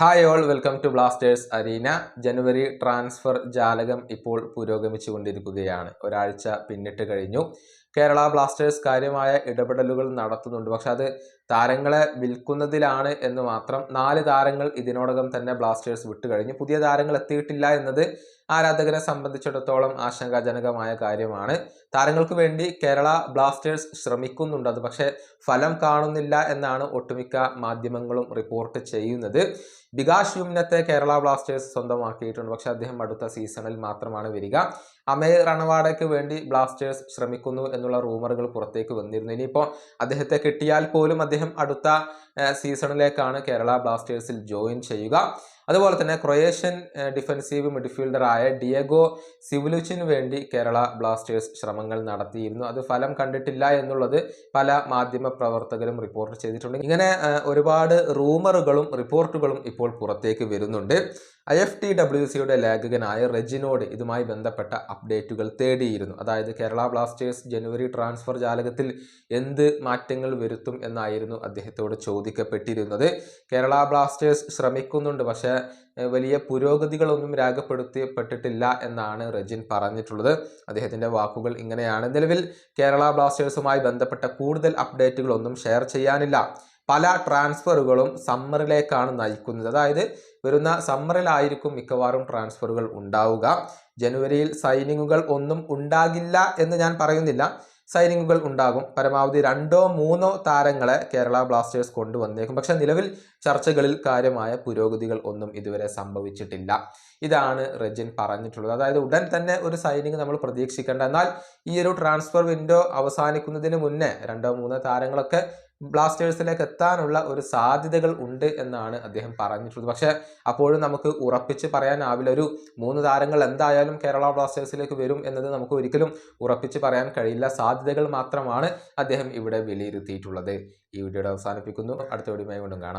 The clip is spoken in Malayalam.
Hi all welcome to Blasters arena January transfer ജാലകം ഇപ്പോൾ പുരോഗമിച്ചുകൊണ്ടിരിക്കുകയാണ്. ഒരാഴ്ച പിന്നിട്ട് കഴിഞ്ഞു. കേരള ബ്ലാസ്റ്റേഴ്സ് കാര്യമായ ഇടപെടലുകൾ നടത്തുന്നുണ്ട്. പക്ഷെ അത് താരങ്ങളെ വിൽക്കുന്നതിലാണ് എന്ന് മാത്രം നാല് താരങ്ങൾ ഇതിനോടകം തന്നെ ബ്ലാസ്റ്റേഴ്സ് വിട്ടുകഴിഞ്ഞു. പുതിയ താരങ്ങൾ എത്തിയിട്ടില്ല എന്നത് ആരാധകരെ സംബന്ധിച്ചിടത്തോളം ആശങ്കാജനകമായ കാര്യമാണ്. താരങ്ങൾക്ക് വേണ്ടി കേരള ബ്ലാസ്റ്റേഴ്സ് ശ്രമിക്കുന്നുണ്ട്. അത് പക്ഷേ ഫലം കാണുന്നില്ല എന്നാണ് ഒട്ടുമിക്ക മാധ്യമങ്ങളും റിപ്പോർട്ട് ചെയ്യുന്നത്. ബികാഷ് യുമ്നത്തെ കേരള ബ്ലാസ്റ്റേഴ്സ് സ്വന്തമാക്കിയിട്ടുണ്ട്. പക്ഷേ അദ്ദേഹം അടുത്ത സീസണിൽ മാത്രമാണ് വരിക. അമേ റണവാഡയ്ക്ക് വേണ്ടി ബ്ലാസ്റ്റേഴ്സ് ശ്രമിക്കുന്നു എന്നുള്ള റൂമറുകൾ പുറത്തേക്ക് വന്നിരുന്നു. ഇനിയിപ്പോൾ അദ്ദേഹത്തെ കിട്ടിയാൽ പോലും അദ്ദേഹം അടുത്ത സീസണിലേക്കാണ് കേരള ബ്ലാസ്റ്റേഴ്സിൽ ജോയിൻ ചെയ്യുക. അതുപോലെ തന്നെ ക്രൊയേഷ്യൻ ഡിഫൻസീവ് മിഡ്ഫീൽഡറായ ഡിയഗോ സിവുലുച്ചിന് വേണ്ടി കേരള ബ്ലാസ്റ്റേഴ്സ് ശ്രമങ്ങൾ നടത്തിയിരുന്നു. അത് ഫലം കണ്ടിട്ടില്ല എന്നുള്ളത് പല മാധ്യമ പ്രവർത്തകരും റിപ്പോർട്ട് ചെയ്തിട്ടുണ്ട്. ഇങ്ങനെ ഒരുപാട് റൂമറുകളും റിപ്പോർട്ടുകളും ഇപ്പോൾ പുറത്തേക്ക് വരുന്നുണ്ട്. ഐ എഫ് ടി ഡബ്ല്യു സിയുടെ ലേഖകനായ റെജിനോട് ഇതുമായി ബന്ധപ്പെട്ട അപ്ഡേറ്റുകൾ തേടിയിരുന്നു. അതായത് കേരള ബ്ലാസ്റ്റേഴ്സ് ജനുവരി ട്രാൻസ്ഫർ ജാലകത്തിൽ എന്ത് മാറ്റങ്ങൾ വരുത്തും എന്നായിരുന്നു അദ്ദേഹത്തോട് ചോദിക്കപ്പെട്ടിരുന്നത്. കേരള ബ്ലാസ്റ്റേഴ്സ് ശ്രമിക്കുന്നുണ്ട് പക്ഷേ വലിയ പുരോഗതികളൊന്നും രേഖപ്പെടുത്തിപ്പെട്ടിട്ടില്ല എന്നാണ് റജിൻ പറഞ്ഞിട്ടുള്ളത്. അദ്ദേഹത്തിന്റെ വാക്കുകൾ ഇങ്ങനെയാണ്. നിലവിൽ കേരള ബ്ലാസ്റ്റേഴ്സുമായി ബന്ധപ്പെട്ട കൂടുതൽ അപ്ഡേറ്റുകളൊന്നും ഷെയർ ചെയ്യാനില്ല. പല ട്രാൻസ്ഫറുകളും സമ്മറിലേക്കാണ് നയിക്കുന്നത്. അതായത് വരുന്ന സമ്മറിലായിരിക്കും മിക്കവാറും ട്രാൻസ്ഫറുകൾ ഉണ്ടാവുക. ജനുവരിയിൽ സൈനിങ്ങുകൾ ഒന്നും ഉണ്ടാകില്ല എന്ന് ഞാൻ പറയുന്നില്ല. സൈനിങ്ങുകൾ ഉണ്ടാകും. പരമാവധി രണ്ടോ മൂന്നോ താരങ്ങളെ കേരള ബ്ലാസ്റ്റേഴ്സ് കൊണ്ടുവന്നേക്കും. പക്ഷെ നിലവിൽ ചർച്ചകളിൽ കാര്യമായ പുരോഗതികൾ ഒന്നും ഇതുവരെ സംഭവിച്ചിട്ടില്ല. ഇതാണ് റെജിൻ പറഞ്ഞിട്ടുള്ളത്. അതായത് ഉടൻ തന്നെ ഒരു സൈനിങ് നമ്മൾ പ്രതീക്ഷിക്കേണ്ട. എന്നാൽ ഈ ഒരു ട്രാൻസ്ഫർ വിൻഡോ അവസാനിക്കുന്നതിന് മുന്നേ രണ്ടോ മൂന്നോ താരങ്ങളൊക്കെ ബ്ലാസ്റ്റേഴ്സിലേക്ക് എത്താനുള്ള ഒരു സാധ്യതകൾ ഉണ്ട് എന്നാണ് അദ്ദേഹം പറഞ്ഞിട്ടുള്ളത്. പക്ഷേ അപ്പോഴും നമുക്ക് ഉറപ്പിച്ച് പറയാനാവില്ല ഒരു മൂന്ന് താരങ്ങൾ എന്തായാലും കേരള ബ്ലാസ്റ്റേഴ്സിലേക്ക് വരും എന്നത് നമുക്ക് ഒരിക്കലും ഉറപ്പിച്ച് പറയാൻ കഴിയില്ല. സാധ്യതകൾ മാത്രമാണ് അദ്ദേഹം ഇവിടെ വിലയിരുത്തിയിട്ടുള്ളത്. ഈ വീഡിയോയുടെ അവസാനിപ്പിക്കുന്നു. അടുത്ത വീഡിയോ കൊണ്ടും കാണാം.